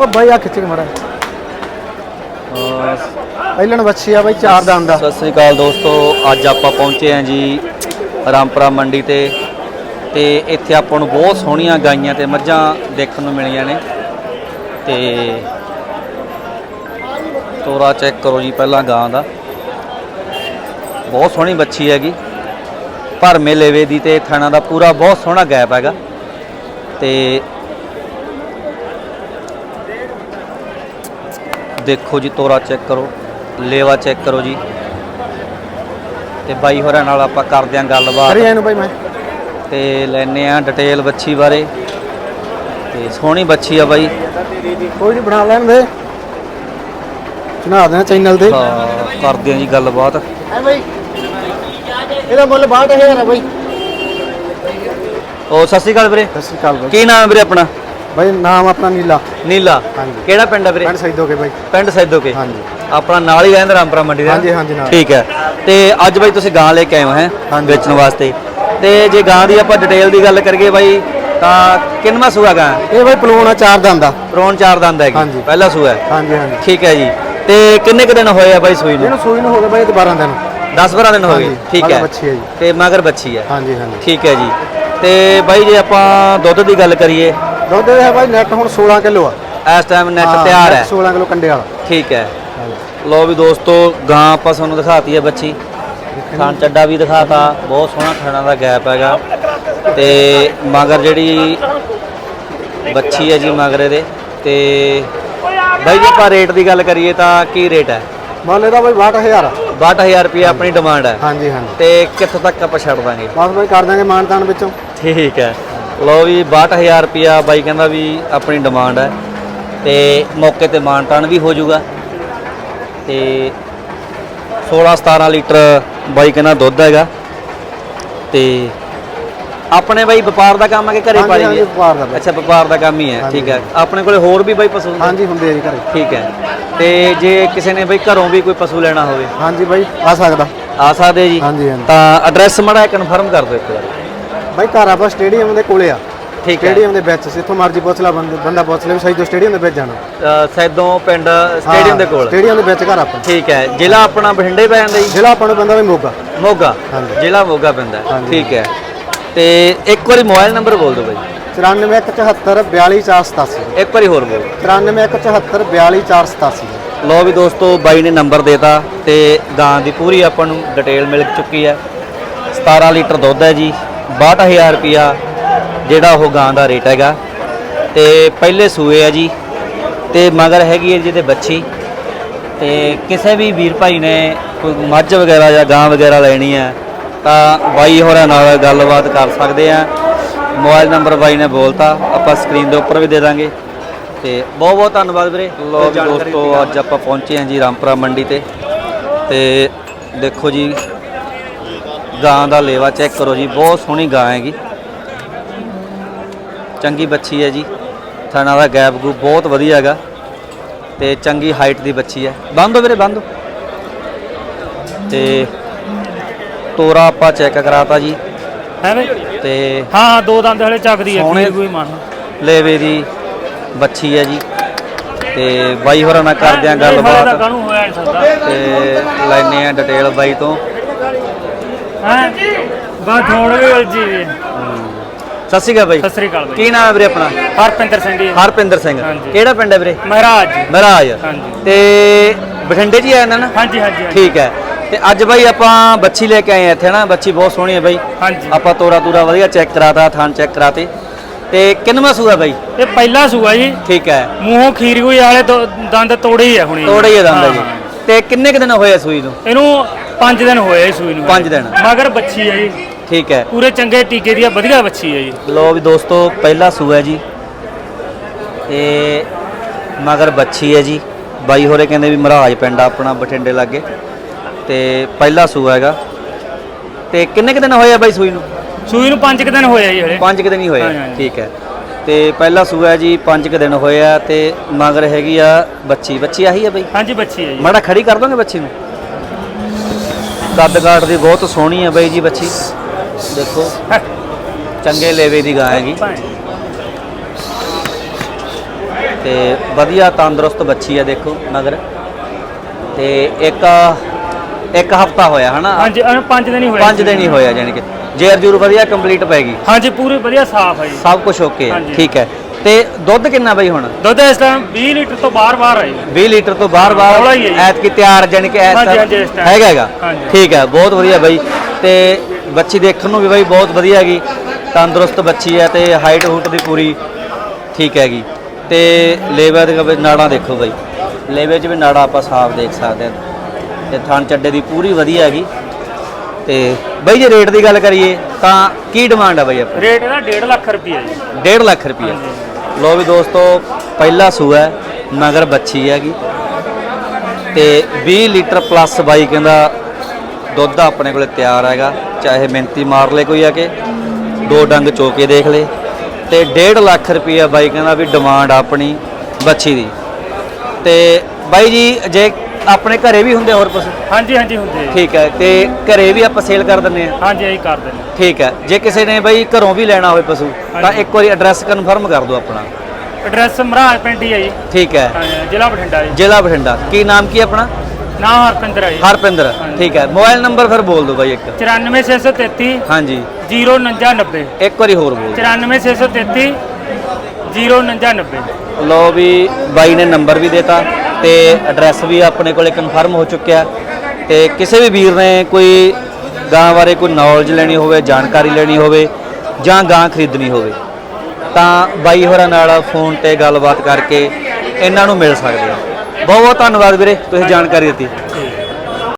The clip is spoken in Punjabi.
ਉਹ ਬਾਈ ਆ ਖਿੱਚ ਕੇ ਮੜਾ ਪਹਿਲਣ ਬੱਚੀ ਆ ਬਾਈ ਚਾਰ ਦੰਦ ਦਾ ਸਤਿ ਸ੍ਰੀ ਅਕਾਲ ਦੋਸਤੋ ਅੱਜ ਆਪਾਂ ਪਹੁੰਚੇ ਹਾਂ ਜੀ ਰਾਮਪੁਰਾ ਮੰਡੀ ਤੇ। ਤੇ ਇੱਥੇ ਆਪਾਂ ਨੂੰ ਬਹੁਤ ਸੋਹਣੀਆਂ ਗਾਈਆਂ ਤੇ ਮੱਝਾਂ ਦੇਖਣ ਨੂੰ ਮਿਲੀਆਂ ਨੇ। ਤੇ ਤੋਰਾ ਚੈੱਕ ਕਰੋ ਜੀ ਪਹਿਲਾਂ ਗਾਂ ਦਾ। ਬਹੁਤ ਸੋਹਣੀ ਬੱਚੀ ਹੈਗੀ। ਭਰਮੇ ਲੇਵੇ ਦੀ ਤੇ ਥਣਾ ਦਾ ਪੂਰਾ ਬਹੁਤ ਸੋਹਣਾ ਗੈਪ ਹੈਗਾ। ਤੇ ਦੇਖੋ ਜੀ ਤੋਰਾ ਚੈੱਕ ਕਰੋ ਲੇਵਾ ਚੈੱਕ ਕਰੋ ਜੀ। ਤੇ ਬਾਈ ਹੋਰਾਂ ਨਾਲ ਆਪਾਂ ਕਰਦੇ ਆਂ ਗੱਲਬਾਤ। ਕਰੀ ਇਹਨੂੰ ਬਾਈ ਮੈਂ। ਤੇ ਲੈਨੇ ਆ ਡਿਟੇਲ ਬੱਚੀ ਬਾਰੇ। ਤੇ ਸੋਹਣੀ ਬੱਚੀ ਆ ਬਾਈ। ਕੋਈ ਨਹੀਂ ਬਣਾ ਲੈਣ ਦੇ। ਚਨਾ ਦੇਣਾ ਚੈਨਲ ਤੇ। ਹਾਂ, ਕਰਦੇ ਆਂ ਜੀ ਗੱਲਬਾਤ। ਐ ਬਾਈ। ਇਹਦਾ ਮੁੱਲ 62000 ਆ ਬਾਈ। ਉਹ ਸਤਿ ਸ਼੍ਰੀ ਅਕਾਲ ਵੀਰੇ। ਸਤਿ ਸ਼੍ਰੀ ਅਕਾਲ ਬਾਈ। ਕੀ ਨਾਮ ਹੈ ਵੀਰੇ ਆਪਣਾ? ਬਾਈ ਨਾਮ ਆਪਣਾ ਨੀਲਾ। ਨੀਲਾ। ਹਾਂਜੀ। ਕਿਹੜਾ ਪਿੰਡ ਹੈ ਵੀਰੇ? ਪਿੰਡ ਸੈਦੋਗੇ ਬਾਈ। ਪਿੰਡ ਸੈਦੋਕੇ। ਹਾਂਜੀ। ਆਪਣਾ ਨਾਲ ਹੀ ਰਹਿੰਦਾ ਰਾਮਪੁਰਾ ਮੰਡੀ ਦਾ ਹਾਂਜੀ, ਹਾਂਜੀ, ਨਾਲ। ਠੀਕ ਹੈ। ਤੇ ਅੱਜ ਬਾਈ ਤੁਸੀਂ ਗਾਂ ਲੈ ਕੇ ਆਏ ਹੋ ਹੈ? ਹਾਂਜੀ। ਵੇਚਣ ਵਾਸਤੇ। ਤੇ ਜੇ ਗਾਂ ਦੀ ਆਪਾਂ ਡਿਟੇਲ ਦੀ ਗੱਲ ਕਰੀਏ ਬਾਈ ਤਾਂ ਕਿੰਨਵਾਂ ਸੂਆ ਗਾਂ? ਇਹ ਬਾਈ ਪਲੂਣ ਆ ਚਾਰ ਦੰਦ ਦਾ ਪ੍ਰੋਣ ਚਾਰ ਦੰਦ ਹੈਗੀ। ਹਾਂਜੀ। ਪਹਿਲਾ ਸੂਆ। ਹੈ ਹਾਂਜੀ ਹਾਂਜੀ। ਠੀਕ ਹੈ ਜੀ। ਤੇ ਕਿੰਨੇ ਕੁ ਦਿਨ ਹੋਏ ਆ ਬਾਈ ਸੂਈ ਨੂੰ? ਇਹਨੂੰ ਸੂਈ ਨੂੰ ਹੋ ਗਿਆ ਬਾਈ 12 ਦਿਨ। 10 12 ਦਿਨ ਹੋ ਗਏ। ਹਾਂਜੀ, ਠੀਕ ਮਗਰ ਹੈ ਬੱਚੀ ਹੈ ਜੀ। ਤੇ ਮਗਰ ਬੱਚੀ ਹੈ। ਹਾਂਜੀ ਹਾਂਜੀ। ਠੀਕ ਹੈ ਜੀ। ਤੇ ਬਾਈ ਜੇ ਆਪਾਂ ਦੁੱਧ ਦੀ ਗੱਲ ਕਰੀਏ ਦੁੱਧ ਇਹ ਬਾਈ ਨੈਟ ਹੁਣ 16 ਕਿਲੋ ਆ। ਇਸ ਟਾਈਮ ਨੈਟ ਹਾਂ, ਤਿਆਰ ਹੈ। 16 ਕਿਲੋ ਕੰਡੇ ਵਾਲਾ। ਠੀਕ ਹੈ। ਲੋ ਵੀ ਦੋਸਤੋ ਗਾਂ ਆਪਾਂ ਤੁਹਾਨੂੰ ਦਿਖਾਤੀ ਹੈ ਬੱਚੀ। ਖਾਨ ਚੱਡਾ ਵੀ ਦਿਖਾਤਾ। ਬਹੁਤ ਸੋਹਣਾ ਖਾਣਾ ਦਾ ਗੈਪ ਹੈਗਾ। ਤੇ ਮਗਰ ਜਿਹੜੀ ਬੱਚੀ ਹੈ ਜੀ ਮਗਰ ਇਹਦੇ ਤੇ ਬਾਈ ਜੇ ਆਪਾਂ ਰੇਟ ਦੀ ਗੱਲ ਕਰੀਏ ਤਾਂ ਕੀ ਰੇਟ ਹੈ? ਮੁੱਲ ਇਹਦਾ ਬਾਈ 62000 ਆ। 62000 ਰੁਪਏ ਆਪਣੀ ਡਿਮਾਂਡ ਹੈ। ਹਾਂਜੀ ਹਾਂਜੀ। ਤੇ ਕਿੱਥੋਂ ਤੱਕ ਆਪਾਂ ਛੱਡ ਦਾਂਗੇ? ਬਸ ਬਾਈ ਕਰ ਦਾਂਗੇ ਮਾਨਤਾਨ ਵਿੱਚੋਂ। ਠੀਕ ਹੈ। ਲੋ ਵੀ 62000 ਰੁਪਿਆ ਬਾਈ ਕਹਿੰਦਾ ਵੀ ਆਪਣੀ ਡਿਮਾਂਡ ਹੈ ਤੇ ਮੌਕੇ ਤੇ ਮਾਨਤਾਨ ਵੀ ਹੋ ਜਾਊਗਾ। ਤੇ 16 17 ਲੀਟਰ ਬਾਈ ਕਹਿੰਦਾ ਦੁੱਧ ਹੈਗਾ। ਤੇ ਆਪਣੇ ਬਾਈ ਵਪਾਰ ਦਾ ਕੰਮ ਹੈ ਕਿ ਘਰੇ ਪਾਲੀ ਹਾਂਜੀ, ਹੈ ਵਪਾਰ ਦਾ ਬਾਈ। ਅੱਛਾ ਵਪਾਰ ਦਾ ਕੰਮ ਹੀ ਹੈ ਠੀਕ ਹੈ। ਆਪਣੇ ਕੋਲੇ ਹੋਰ ਵੀ ਬਾਈ ਪਸ਼ੂ? ਹਾਂਜੀ ਹੁੰਦੇ ਆ ਜੀ ਘਰੇ। ਠੀਕ ਹੈ। ਤੇ ਜੇ ਕਿਸੇ ਨੇ ਬਾਈ ਘਰੋਂ ਵੀ ਕੋਈ ਪਸ਼ੂ ਲੈਣਾ ਹੋਵੇ? ਹਾਂਜੀ ਬਾਈ ਆ ਸਕਦਾ। ਆ ਸਕਦੇ ਜੀ। ਹਾਂਜੀ ਹਾਂਜੀ। ਤਾਂ ਐਡਰੈਸ ਮੜਾ ਕਨਫਰਮ ਕਰ ਦਿਓ ਇੱਕ ਵਾਰ। ਬਾਈ ਘਰ ਆਪਾਂ ਸਟੇਡੀਅਮ ਦੇ ਕੋਲੇ ਆ। ਠੀਕ ਹੈ। ਸਟੇਡੀਅਮ ਦੇ ਵਿੱਚ ਜਿੱਥੋਂ ਮਰਜ਼ੀ ਪੁੱਛ ਲੈ ਬੰਦਾ ਬੰਦਾ ਪੁੱਛ ਲੈ ਵੀ ਸਹੀ ਤੋਂ ਸਟੇਡੀਅਮ ਦੇ ਵਿੱਚ ਜਾਣਾ। ਅ, ਸੈਦੋਂ ਪਿੰਡ ਸਟੇਡੀਅਮ ਦੇ ਕੋਲ। ਸਟੇਡੀਅਮ ਦੇ ਵਿੱਚ ਘਰ ਆਪਾਂ। ਠੀਕ ਹੈ। ਜ਼ਿਲ੍ਹਾ ਆਪਣਾ ਬਠਿੰਡੇ ਪੈ ਜਾਂਦਾ ਜੀ? ਜ਼ਿਲ੍ਹਾ ਆਪਾਂ ਨੂੰ ਪੈਂਦਾ ਵੀ ਮੋਗਾ। ਮੋਗਾ। ਹਾਂਜੀ। ਜ਼ਿਲ੍ਹਾ ਮੋਗਾ ਪੈਂਦਾ ਹੈ। ਹਾਂਜੀ। ਠੀਕ ਹੈ। ਤੇ ਇੱਕ ਵਾਰੀ ਮੋਬਾਈਲ ਨੰਬਰ ਬੋਲ ਦਿਓ ਬਾਈ। 94174 42487 ਇੱਕ ਵਾਰੀ ਹੋਰ ਬੋਲ। 94174 42487 ਲੋ ਵੀ ਦੋਸਤੋ ਬਾਈ ਨੇ ਨੰਬਰ ਦੇਤਾ ਤੇ ਗਾਂ ਦੀ ਪੂਰੀ ਆਪਾਂ ਨੂੰ ਡਿਟੇਲ ਮਿਲ ਚੁੱਕੀ ਹੈ। 17 ਲੀਟਰ ਦੁੱਧ ਹੈ ਜੀ। 62000 ਰੁਪਿਆ ਜਿਹੜਾ ਉਹ ਗਾਂ ਦਾ ਰੇਟ ਹੈਗਾ। ਤੇ ਪਹਿਲੇ ਸੂਏ ਆ ਜੀ। ਤੇ ਮਗਰ ਹੈਗੀ ਹੈ ਜਿਹਦੇ ਬੱਚੀ। ਤੇ ਕਿਸੇ ਵੀ ਵੀਰ ਭਾਈ ਨੇ ਕੋਈ ਮੱਝ ਵਗੈਰਾ ਜਾਂ ਗਾਂ ਵਗੈਰਾ ਲੈਣੀ ਹੈ ਤਾਂ ਬਾਈ ਹੋਰਾਂ ਨਾਲ ਗੱਲਬਾਤ ਕਰ ਸਕਦੇ ਆ ਮੋਬਾਈਲ ਨੰਬਰ ਬਾਈ ਨੇ ਬੋਲਤਾ ਆਪਾਂ ਸਕਰੀਨ ਦੇ ਉੱਪਰ ਵੀ ਦੇ ਦਾਂਗੇ। ਤੇ ਬਹੁਤ ਬਹੁਤ ਧੰਨਵਾਦ ਵੀਰੇ। ਲੋ ਦੋਸਤੋ ਅੱਜ ਆਪਾਂ ਪਹੁੰਚੇ ਹਾਂ ਜੀ ਰਾਮਪੁਰਾ ਮੰਡੀ ਤੇ। ਤੇ ਦੇਖੋ ਜੀ ਗਾਂ ਦਾ ਲੇਵਾ ਚੈੱਕ ਕਰੋ ਜੀ ਬਹੁਤ ਸੋਹਣੀ ਗਾਂ ਹੈਗੀ ਚੰਗੀ ਬੱਚੀ ਹੈ ਜੀ। ਥਣਾ ਦਾ ਗੈਪ ਗੂ ਬਹੁਤ ਵਧੀਆ ਹੈਗਾ ਤੇ ਚੰਗੀ ਹਾਈਟ ਦੀ ਬੱਚੀ ਹੈ। ਬੰਦ ਹੋ ਵੀਰੇ ਬੰਦ ਤੇ ਤੋਰਾ ਆਪਾਂ ਚੈੱਕ ਕਰਾਤਾ ਜੀ। ਹੈ ਵੇ ਤੇ ਹਾਂ ਹਾਂ ਦੋ ਦੰਦ ਹਲੇ ਚੱਕਦੀ ਹੈ ਸੋਹਣੇ- ਕੋਈ ਮਨ ਲੇਵੇ ਦੀ ਬੱਚੀ ਹੈ ਜੀ। ਤੇ ਬਾਈ ਹੋਰਾਂ ਨਾਲ ਕਰਦੇ ਆ ਹਲੇ ਤਾਂ ਗੱਲਬਾਤ। ਕਾਹਨੂੰ ਹੋਇਆ ਨਹੀਂ ਸਕਦਾ? ਤੇ ਲੈਨੇ ਆ ਡਿਟੇਲ ਬਾਈ ਤੋਂ। ਹੈ? ਬਸ ਥੋੜ ਵੀ ਉਲਝੀ ਵੀ ਹੈ। ਸਤਿ ਸ਼੍ਰੀ ਅਕਾਲ ਬਾਈ। ਸਤਿ ਸ੍ਰੀ ਅਕਾਲ ਬਾਈ। ਕੀ ਨਾਮ ਹੈ ਵੀਰੇ ਆਪਣਾ? ਹਰਪਿੰਦਰ ਸਿੰਘ ਜੀ। ਹਰਪਿੰਦਰ ਸਿੰਘ। ਹਾਂਜੀ। ਕਿਹੜਾ ਪਿੰਡ ਹੈ ਵੀਰੇ? ਮਹਾਰਾਜ। ਮਹਾਰਾਜ। ਹਾਂਜੀ। ਤੇ ਬਠਿੰਡੇ 'ਚ ਹੀ ਆਇਆ ਨਾ? ਹਾਂਜੀ ਹਾਂਜੀ ਹਾਂਜੀ। ਠੀਕ ਹੈ। ਤੇ ਅੱਜ ਬਾਈ ਆਪਾਂ ਬੱਚੀ ਲੈ ਕੇ ਆਏ ਇੱਥੇ ਨਾ। ਬੱਚੀ ਬਹੁਤ ਸੋਹਣੀ ਹੈ ਬਾਈ। ਹਾਂਜੀ। ਆਪਾਂ ਤੋਰਾ ਤੂਰਾ ਵਧੀਆ ਚੈੱਕ ਕਰਾਤਾ ਥਾਨ ਚੈੱਕ ਕਰਾਤੇ। ਤੇ ਕਿੰਨਵਾਂ ਸੂਆ ਬਾਈ? ਇਹ ਪਹਿਲਾ ਸੂਆ ਜੀ। ਠੀਕ ਹੈ। ਮੂੰਹੋਂ ਖੀਰ ਕੋਈ ਵਾਲੇ ਦੋ- ਦੰਦ ਤੋੜੇ ਹੀ ਆ ਹੁਣੀ। ਤੋੜੇ ਹੀ ਦੰਦ ਹੈ ਜੀ। ਹਾਂ। ਤੇ ਕਿੰਨੇ ਕੁ ਦਿਨ ਹੋਏ ਆ ਸੂਈ ਨੂੰ? ਇਹਨੂੰ 5 ਦਿਨ ਹੋਏ ਆ ਸੂਈ ਨੂੰ। ਪੰਜ ਦਿਨ। ਮਗਰ ਬੱਚੀ ਹੈ ਜੀ। ਠੀਕ ਹੈ। ਪੂਰੇ ਚੰਗੇ ਟੀਕੇ ਦੀ ਆ ਵਧੀਆ ਬੱਚੀ ਹੈ ਜੀ। ਲੋ ਵੀ ਦੋਸਤੋ ਪਹਿਲਾ ਸੂਆ ਹੈ ਜੀ। ਤੇ ਮਗਰ ਬੱਚੀ ਹੈ ਜੀ। ਬਾਈ ਹੋਰੇ ਕਹਿੰਦੇ ਵੀ ਮਹਾਰਾਜ ਪਿੰਡ ਆ ਆਪਣਾ ਬਠਿੰਡੇ ਲਾਗੇ। ਤੇ ਪਹਿਲਾ ਸੂਆ ਹੈਗਾ। ਤੇ ਕਿੰਨੇ ਕੁ ਦਿਨ ਹੋਏ ਆ ਬਾਈ ਸੂਈ ਨੂੰ? ਸੂਈ ਨੂੰ 5 ਦਿਨ ਹੋਏ ਆ ਜੀ ਹਲੇ। ਪੰਜ ਕੁ ਦਿਨ ਹੀ ਹੋਏ ਹਾਂਜੀ, ਆ। ਹਾਂਜੀ। ਠੀਕ ਹੈ। ਤੇ ਪਹਿਲਾ ਸੂਆ ਹੈ ਜੀ ਪੰਜ ਕੁ ਦਿਨ ਹੋਏ ਆ। ਤੇ ਮਗਰ ਹੈਗੀ ਆ ਬੱਚੀ। ਬੱਚੀ ਆਹੀ ਆ ਬਾਈ? ਹਾਂਜੀ ਬੱਚੀ ਹੈ ਜੀ। ਮਾੜਾ ਖੜੀ ਕਰ ਦੋਗੇ ਬੱਚੀ ਨੂੰ? ਕੱਦ ਕਾਠ ਦੀ ਬਹੁਤ ਸੋਹਣੀ ਹੈ ਬਾਈ ਜੀ ਬੱਚੀ। ਦੇਖੋ ਚੰਗੇ ਲੇਵੇ ਦੀ ਗਾਂ ਹੈਗੀ। ਤੇ ਵਧੀਆ ਤੰਦਰੁਸਤ ਬੱਚੀ ਆ ਦੇਖੋ ਮਗਰ। ਤੇ ਇੱਕ ਇੱਕ ਹਫਤਾ ਹੋਇਆ ਹਨਾ? ਹਾਂਜੀ ਪੰਜ ਦਿਨ ਹੀ ਹੋਏ ਪੰਜ ਦਿਨ ਹੀ ਹੋਇਆ ਜਾਨੀ ਕਿ। ਜੇਰ ਜੂਰ ਵਧੀਆ ਕੰਪਲੀਟ ਪੈਗੀ ਹਾਂਜੀ ਪੂਰੀ ਵਧੀਆ ਸਾਫ਼ ਹੈ ਜੀ। ਸਭ ਕੁਝ ਓਕੇ। ਠੀਕ ਹੈ। ਤੇ ਦੁੱਧ ਕਿੰਨਾ ਬਈ ਹੁਣ? ਦੁੱਧ ਇਸ ਟਾਈਮ 20 ਲੀਟਰ ਤੋਂ ਬਾਹਰ ਬਾਹਰ ਹੈ ਜੀ। 20 ਲੀਟਰ ਤੋਂ ਬਾਹਰ ਹੌਲਾ ਬਾਹਰ ਹੀ ਹੈ ਜੀ। ਐਤ ਕੀ ਤਿਆਰ ਜਾਨੀ ਕਿ ਐਸ ਹਾਂਜੀ, ਹਾਂਜੀ, ਇਸ time। ਹੈਗਾ ਹੈਗਾ। ਹਾਂਜੀ। ਠੀਕ ਹੈ ਬਹੁਤ ਵਧੀਆ ਬਈ। ਤੇ ਬੱਚੀ ਦੇਖਣ ਨੂੰ ਵੀ ਬਈ ਬਹੁਤ ਵਧੀਆ ਹੈਗੀ। ਤੰਦਰੁਸਤ ਬੱਚੀ ਹੈ ਤੇ ਹਾਈਟ ਹੂਟ ਦੀ ਪੂਰੀ ਠੀਕ ਹੈਗੀ। ਤੇ ਲੇਵੇ ਦੇ ਵਿੱਚ ਨਾੜਾਂ ਦੇਖੋ ਬਈ। ਲੇਵੇ 'ਚ ਵੀ ਨਾੜਾਂ ਆਪਾਂ ਸਾਫ਼ ਦੇਖ ਸਕਦੇ ਹਾਂ। ਤੇ ਥਣ ਚੱਡੇ ਦੀ ਪੂਰੀ ਵਧੀਆ ਹੈਗੀ। ਤੇ ਬਈ ਜੇ ਰੇਟ ਦੀ ਗੱਲ ਕਰੀਏ ਤਾਂ ਕੀ ਡਿਮਾਂਡ ਹੈ ਬਈ ਆਪਣੀ? ਰੇਟ ਇਹਦਾ 1.5 ਲੱਖ ਰੁਪਏ ਜੀ। 1.5 ਲੱਖ ਰੁਪਏ ਲੋ ਵੀ ਦੋਸਤੋ, ਪਹਿਲਾ ਸੂਆ ਹੈ ਮਗਰ ਬੱਚੀ ਹੈਗੀ। ਤੇ 20 ਲੀਟਰ ਪਲੱਸ ਬਾਈ ਕਹਿੰਦਾ ਦੁੱਧ ਆਪਣੇ ਕੋਲੇ ਤਿਆਰ ਹੈਗਾ, ਚਾਹੇ ਮਿੰਤੀ ਮਾਰ ਲੇ ਕੋਈ ਆ ਕੇ, ਦੋ ਡੰਗ ਚੋਕੇ ਦੇਖ ਲੇ। ਤੇ 1.5 ਲੱਖ ਰੁਪਈਆ ਬਾਈ ਕਹਿੰਦਾ ਵੀ ਡਿਮਾਂਡ ਆਪਣੀ ਬੱਚੀ ਦੀ। ਤੇ ਬਾਈ ਜੀ, ਜੇ ਆਪਣੇ ਘਰੇ ਵੀ ਹੁੰਦੇ ਹੋਰ ਪਸ਼ੂ? ਹਾਂਜੀ ਹਾਂਜੀ ਹੁੰਦੇ ਜੀ। ਠੀਕ ਹੈ ਤੇ ਘਰੇ ਵੀ ਆਪਾਂ ਸੇਲ ਕਰ ਦਿੰਨੇ ਆ? ਹਾਂਜੀ ਇਹੀ ਕਰ ਦਿੰਦੇ ਠੀਕ ਹੈ ਜੇ ਕਿਸੇ ਨੇ ਬਾਈ ਘਰੋਂ ਵੀ ਲੈਣਾ ਹੋਵੇ ਪਸ਼ੂ ਤਾਂ ਹਾਂਜੀ। ਇੱਕ ਵਾਰੀ ਐਡਰੈਸ ਕਨਫਰਮ ਕਰ ਦਿਓ ਆਪਣਾ। ਐਡਰੈਸ ਮਹਾਰਾਜ ਪਿੰਡ ਹੀ ਹੈ ਜੀ। ਠੀਕ ਹੈ। ਹਾਂਜੀ, ਜ਼ਿਲ੍ਹਾ ਬਠਿੰਡਾ ਜੀ। ਜ਼ਿਲ੍ਹਾ ਬਠਿੰਡਾ ਕੀ ਨਾਮ ਕੀ ਆਪਣਾ? ਨਾਮ ਹਰਪਿੰਦਰ ਹੈ ਜੀ। ਹਰਪਿੰਦਰ ਹਾਂਜੀ। ਠੀਕ ਹੈ ਮੋਬਾਈਲ ਨੰਬਰ ਫਿਰ ਬੋਲ ਦਿਓ ਬਾਈ ਇੱਕ। 94633 ਹਾਂਜੀ। 04990 ਇੱਕ ਵਾਰੀ ਹੋਰ ਬੋਲ 94633 04990 ਲੋ ਵੀ ਬਾਈ ਨੇ ਨੰਬਰ ਵੀ ਦਿੱਤਾ। ਤੇ ਐਡਰੈਸ ਵੀ ਆਪਣੇ ਕੋਲੇ ਕਨਫਰਮ ਹੋ ਚੁੱਕਿਆ ਤੇ ਕਿਸੇ ਵੀ ਵੀਰ ਨੇ ਕੋਈ ਗਾਂ ਬਾਰੇ ਕੋਈ ਨੌਲੇਜ ਲੈਣੀ ਹੋਵੇ, ਜਾਣਕਾਰੀ ਲੈਣੀ ਹੋਵੇ ਜਾਂ ਗਾਂ ਖਰੀਦਣੀ ਹੋਵੇ, ਤਾਂ ਬਾਈ ਹੋਰਾਂ ਨਾਲ ਫੋਨ ਤੇ ਗੱਲਬਾਤ ਕਰਕੇ ਇਹਨਾਂ ਨੂੰ ਮਿਲ ਸਕਦੇ ਆ ਬਹੁਤ ਬਹੁਤ ਧੰਨਵਾਦ ਵੀਰੇ, ਤੁਸੀਂ ਜਾਣਕਾਰੀ ਦਿੱਤੀ।